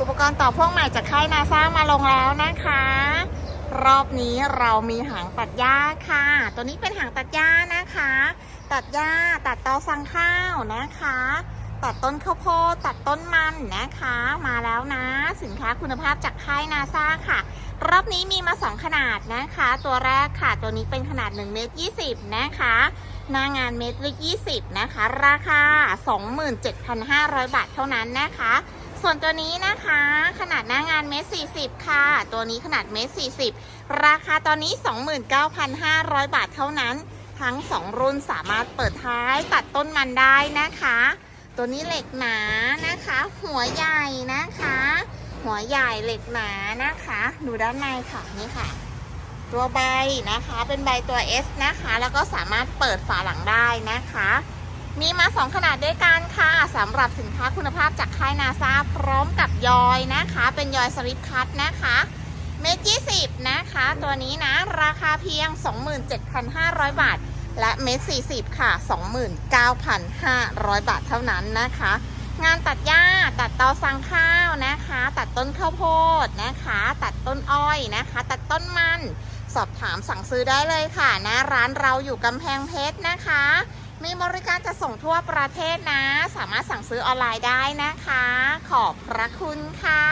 อุปกรณ์ต่อพ่วงใหม่จากค่ายนาซามาลงแล้วนะคะ รอบนี้เรามีหางตัดหญ้าค่ะ ตัวนี้เป็นหางตัดหญ้านะคะ ตัดหญ้าตัดตอสังข้าวนะคะ ตัดต้นข้าวโพดตัดต้นมันนะคะ มาแล้วนะ สินค้าคุณภาพจากค่ายนาซาค่ะ รอบนี้มีมา 2 ขนาดนะคะ ตัวแรกค่ะ ตัวนี้เป็นขนาด1เมตร20 นะคะหน้างานเมตรละ20 นะคะ ราคา 27,500 บาทเท่านั้นนะคะ ส่วนตัวนี้นะคะ ขนาดหน้างานเมตร40ค่ะ ตัวนี้ขนาดเมตร40ราคาตอนนี้ 29,500 บาทเท่านั้น ทั้ง 2 รุ่นสามารถเปิดท้ายตัดต้นมันได้นะคะ ตัวนี้เหล็กหนานะคะ หัวใหญ่นะคะ หัวใหญ่เหล็กหนานะคะ ดูด้านในค่ะนี่ค่ะ ตัวใบนะคะเป็นใบตัว S นะคะ แล้วก็สามารถเปิดฝาหลังได้นะคะ มีมา 2 ขนาดด้วยกัน สำหรับสินค้าคุณภาพจากค่ายนาซาพร้อมกับยอยนะคะ เป็นยอยสลิปคัตนะคะเมตรยี่สิบนะคะ ตัวนี้นะราคาเพียง 27,500 บาท และเมตรสี่สิบค่ะ 29,500 บาทเท่านั้นนะคะ งานตัดหญ้าตัดเตาสังข้าวนะคะ ตัดต้นข้าวโพดนะคะ ตัดต้นอ้อยนะคะ ตัดต้นมัน สอบถามสั่งซื้อได้เลยค่ะนะร้านเราอยู่กำแพงเพชรนะคะ มีบริการจะส่งทั่วประเทศนะ สามารถสั่งซื้อออนไลน์ได้นะคะ ขอบพระคุณค่ะ